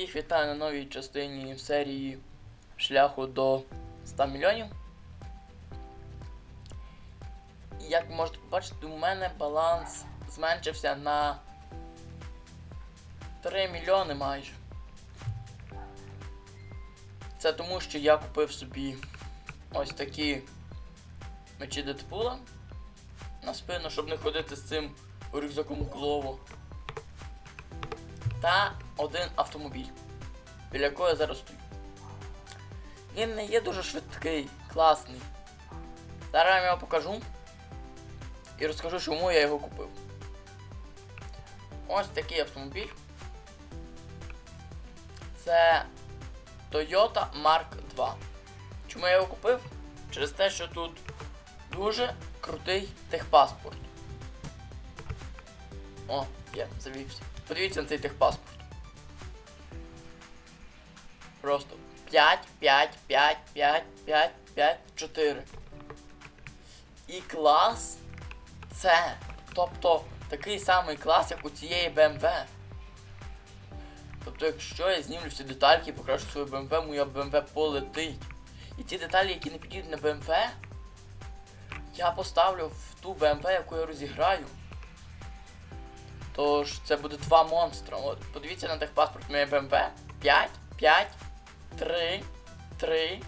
Всіх вітаю на новій частині серії шляху до 100 мільйонів. Як можете побачити, у мене баланс зменшився на 3 мільйони майже. Це тому, що я купив собі ось такі мечі Дедпула на спину, щоб не ходити з цим рюкзаком Клово. Та один автомобіль, біля якого я зараз стою. Він не є дуже швидкий, класний. Зараз я вам його покажу і розкажу, чому я його купив. Ось такий автомобіль. Це Toyota Mark 2. Чому я його купив? Через те, що тут дуже крутий техпаспорт. О, є, завівся. Подивіться на цей техпаспорт. Просто 5, 5, 5, 5, 5, 5, 4. І клас це. Тобто такий самий клас, як у цієї BMW. Тобто, якщо я знімлю всі детальки і покрашу свою BMW, моя BMW полетить. І ті деталі, які не підійдуть на BMW, я поставлю в ту BMW, яку я розіграю. Тож це буде два монстра. От, подивіться на техпаспорт моєї BMW. 5, 5, 3, 3.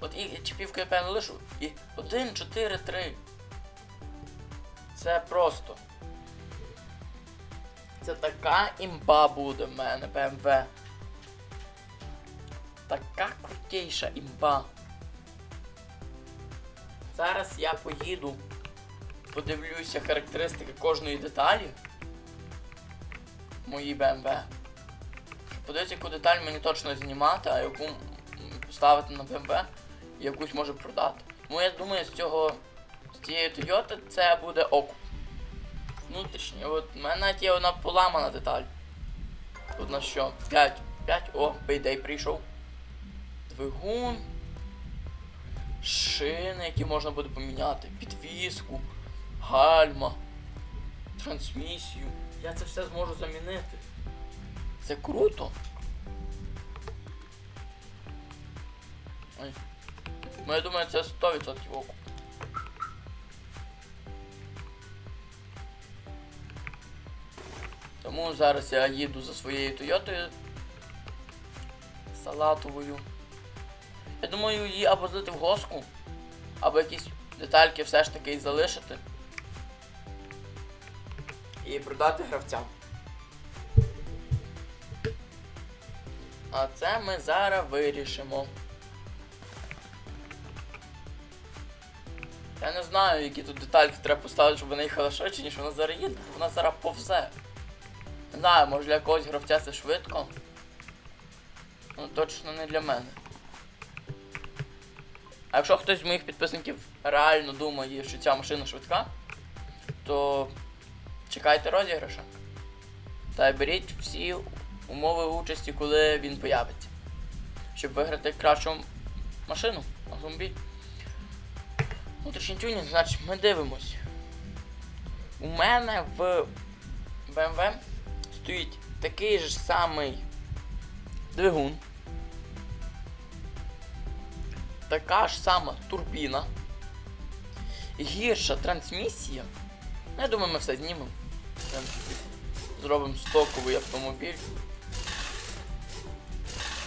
От і чіпівку я певно лишу. І 1, 4, 3. Це просто. Це така імба буде в мене, BMW. Така крутейша імба. Зараз я поїду, подивлюся характеристики кожної деталі моїй BMW. Подивіться, яку деталь мені точно знімати, а яку поставити на BMW і якусь може продати. Тому я думаю, з цього з цієї Toyota це буде окуп. Внутрішній. От в мене навіть є одна поламана деталь. Тут на що? 5. 5. О, Payday прийшов. Двигун. Шини, які можна буде поміняти. Підвіску, гальма, трансмісію. Я це все зможу замінити. Це круто. Ой. Ну я думаю, це 100% окуп. Тому зараз я їду за своєю Тойотою салатовою. Я думаю її або злити в госку, або якісь детальки все ж таки і залишити. І продати гравцям. А це ми зараз вирішимо. Я не знаю, які тут детальки треба поставити, щоб вона їхала швидше, ніж вона зараз їде, бо вона зараз повзе. Не знаю, може для якогось гравця це швидко. Ну точно не для мене. А якщо хтось з моїх підписників реально думає, що ця машина швидка, то чекайте розіграша. Та беріть всі умови участі, коли він появиться. Щоб виграти кращу машину автомобіль. Внутрішній тюнінг, значить ми дивимось. У мене в BMW стоїть такий же самий двигун. Така ж сама турбіна. Гірша трансмісія. Ну, я думаю, ми все знімемо. Зробимо стоковий автомобіль.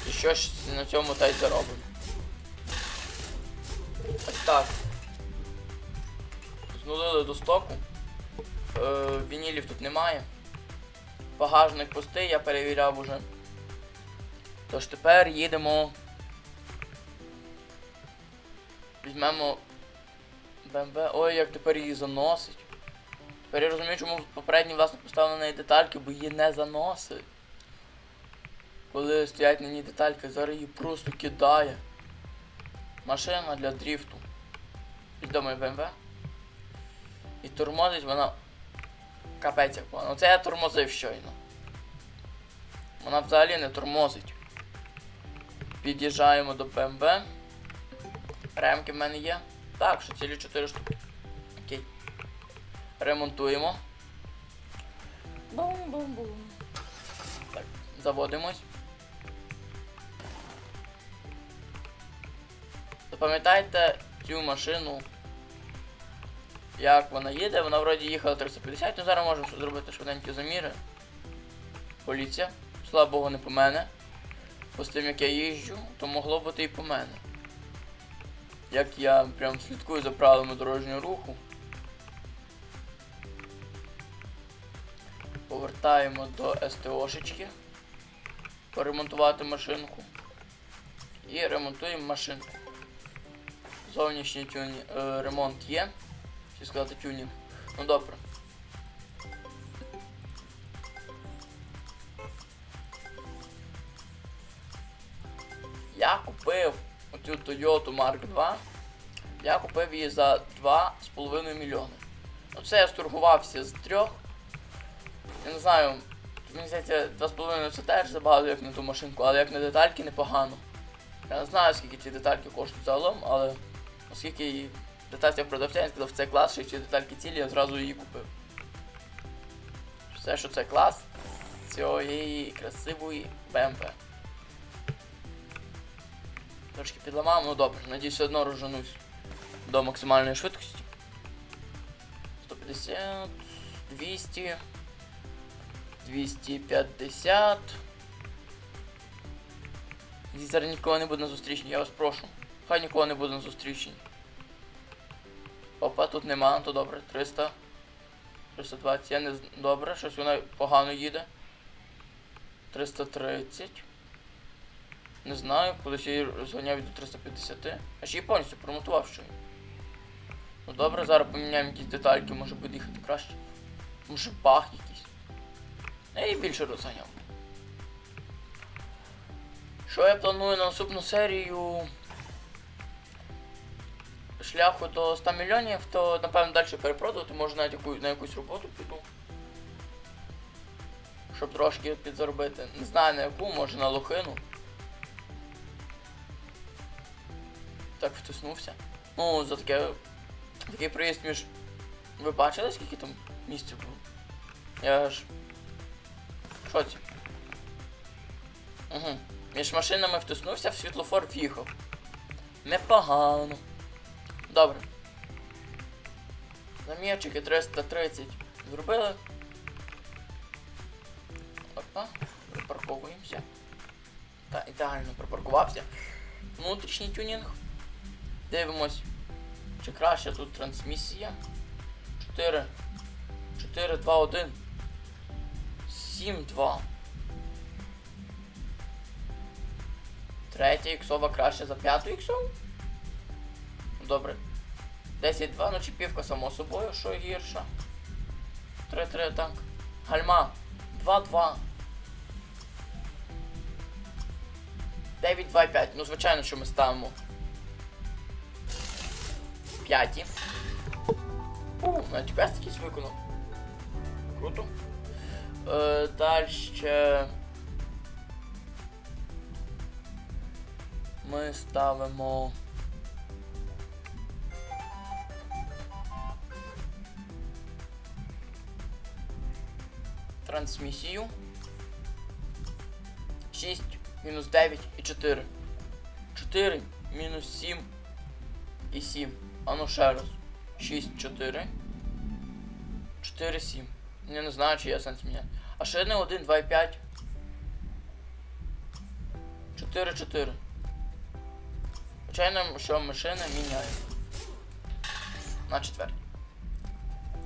І щось на цьому та й заробимо. Ось так. Знулили до стоку. Е, вінілів тут немає. Багажник пустий, я перевіряв уже. Тож тепер їдемо. Візьмемо BMW. Ой, як тепер її заносить. Тепер я розумію, чому попередній власник поставив на неї детальки, бо її не заносить. Коли стоять на ній детальки, зараз її просто кидає. Машина для дріфту. Відомий BMW. І тормозить вона. Капець як вона. Оце я тормозив щойно. Вона взагалі не тормозить. Під'їжджаємо до BMW. Ремки в мене є. Так, що цілі 4 штуки ремонтуємо. Бум-бум-бум. Так, заводимось. Запам'ятайте цю машину, як вона їде, вона вроді їхала 350, але ну, зараз можемо зробити швиденькі заміри. Поліція. Слава Богу, не по мене. Бо з тим як я їжджу, то могло бути і по мене. Як я прям слідкую за правилами дорожнього руху. Повертаємо до СТОшечки. Поремонтувати машинку. І ремонтуємо машинку. Зовнішній тюні... е, ремонт є. Чи сказати тюнінг. Ну добре. Я купив оцю Toyota Mark 2. Я купив її за 2,5 мільйони. Ну це я сторгувався з трьох. Я не знаю, мені здається, 2,5 це теж забагато, як на ту машинку, але як на детальки непогано. Я не знаю, скільки ці детальки коштують загалом, але оскільки і деталька продавця, він сказав, це клас, що ці детальки цілі, я зразу її купив. Все, що це клас цієї красивої BMW. Трошки підламав, ну добре, надіюсь, все одно розженусь до максимальної швидкості. 150, 200, 250. І зараз нікого не буде на зустрічні, я вас прошу. Хай нікого не буде на зустрічні. Опа, тут нема, то добре. 300. 320. Я не з- Добре, щось вона погано їде. 330. Не знаю, кудись я її розганяв до 350. А ще її повністю промотував ще. Ну добре, зараз поміняємо якісь детальки, може буде їхати краще. Може бах якийсь. Я її більше розганяв. Що я планую на наступну серію? Шляху до 100 мільйонів, то напевно далі перепродати, може навіть яку, на якусь роботу піду. Щоб трошки підзаробити. Не знаю на яку, може на лохину. Так втиснувся. Ну, за таке. Такий проїзд між. Ви бачили, скільки там місця було? Я ж. Що це? Угу. Між машинами втиснувся, в світлофор в'їхав. Непогано. Добре. Замірчики 330 зробили. Опа, припарковуємося. Та ідеально припаркувався. Внутрішній тюнінг. Дивимось, чи краще тут трансмісія. 4. 4, 2, 1. 7, 2. Третя іксова краще за п'яту іксову. Добре. 10-2, ну чіпівка само собою, що гірша. 3-3 так. Гальма. 2-2. 9-2-5. Ну, звичайно, що ми ставимо. 5. У, навіть якийсь виконав. Круто. Е, дальше. Ми ставимо. Трансмісію. 6 мінус 9 і 4. 4 мінус 7 і 7. А ну ще раз. 6, 4. 4, 7. Я не знаю, чи є сенс міняти. А ще не 1, 2 і 5. 4, 4. Звичайно, що машина міняє. На четверть.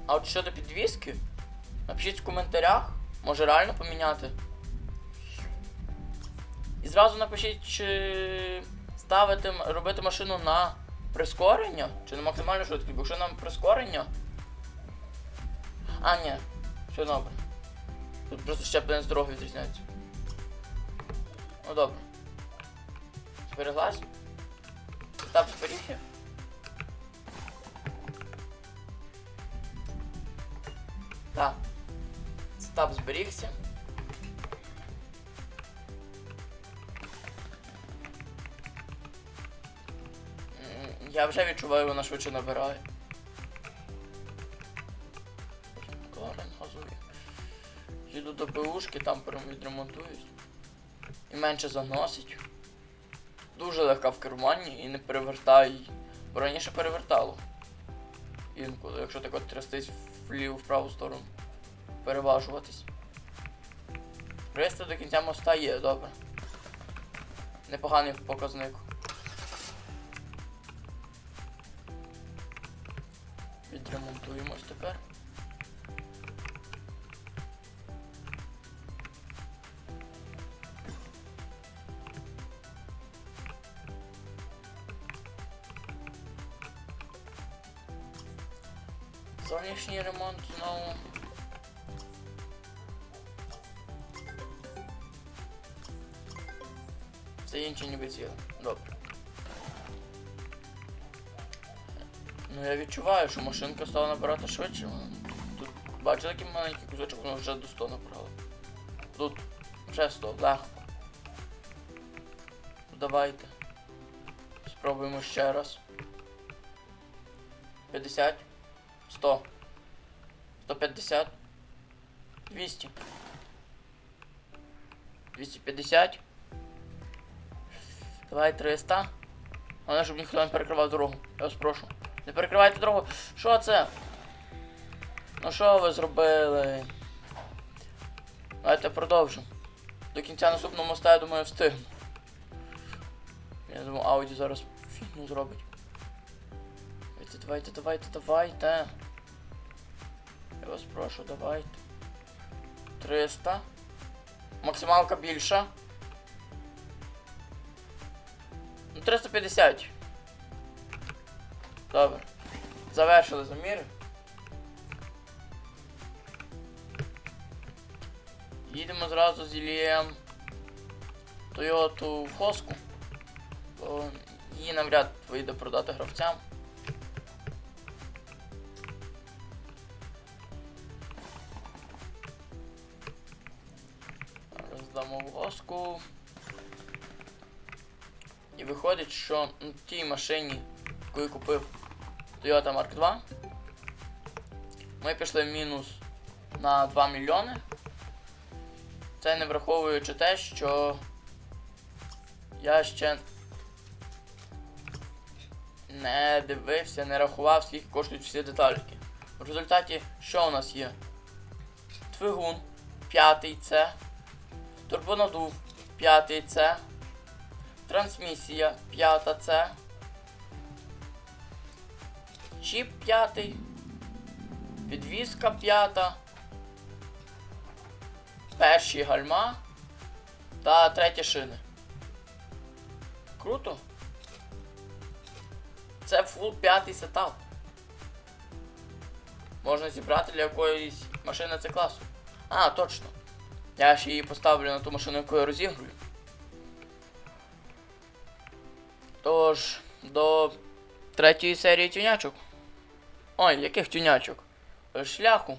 А от щодо підвіски, напишіть в коментарях, може реально поміняти. І зразу напишіть, чи ставити, робити машину на прискорення, чи на максимальну швидкість, бо якщо нам прискорення. А, ні, все добре. Тут просто щеплення з дороги відрізняється. Ну добре. Збереглась? Став зберігся? Так. Став зберігся. Я вже відчуваю, вона швидше набирає. До БУшки, там прям відремонтуюсь. І менше заносить. дуже легка в керуванні і не перевертає. Бо раніше перевертало. Інколи, якщо так от трястись вліву в праву сторону. Переважуватись. Пристав до кінця моста є, добре. Непоганий показник. Відремонтуємось тепер. Зовнішній ремонт знову. Все інше ніби ціле. Добре. Ну я відчуваю, що машинка стала набирати швидше. Тут бачите який маленький кусочок, воно вже до 100 набрало. Тут вже 100, легко. Давайте. Спробуємо ще раз. 50. 100. 150. 200. 250. Давай 300. Головне, щоб ніхто не перекривав дорогу. Я вас прошу. Не перекривайте дорогу. Що це? Ну що ви зробили? Давайте продовжимо. До кінця наступного моста, я думаю, встигну. Я думаю, Ауді зараз фігню зробить. Давайте, давайте, давайте, давайте. Я вас прошу, давайте. 300. Максималка більша. Ну, 350. Добре. Завершили заміри. Їдемо зразу з Ілієм Toyota в Хоску. Бо її навряд вийде продати гравцям. Дамо в Хоску. І виходить, що на тій машині, яку я купив Toyota Mark 2, ми пішли в мінус на 2 мільйони. Це не враховуючи те, що я ще не дивився, не рахував, скільки коштують всі детальки. В результаті, що у нас є? Двигун, п'ятий це, турбонадув, п'ятий це, трансмісія, п'ята це, чіп п'ятий, підвізка п'ята, перші гальма та треті шини. Круто. Це фул п'ятий сетап. Можна зібрати для якоїсь машини це класу. А, точно. Я ж її поставлю на ту машину, яку я розігрую. Тож, до третьої серії тюнячок. Ой, яких тюнячок? Шляху.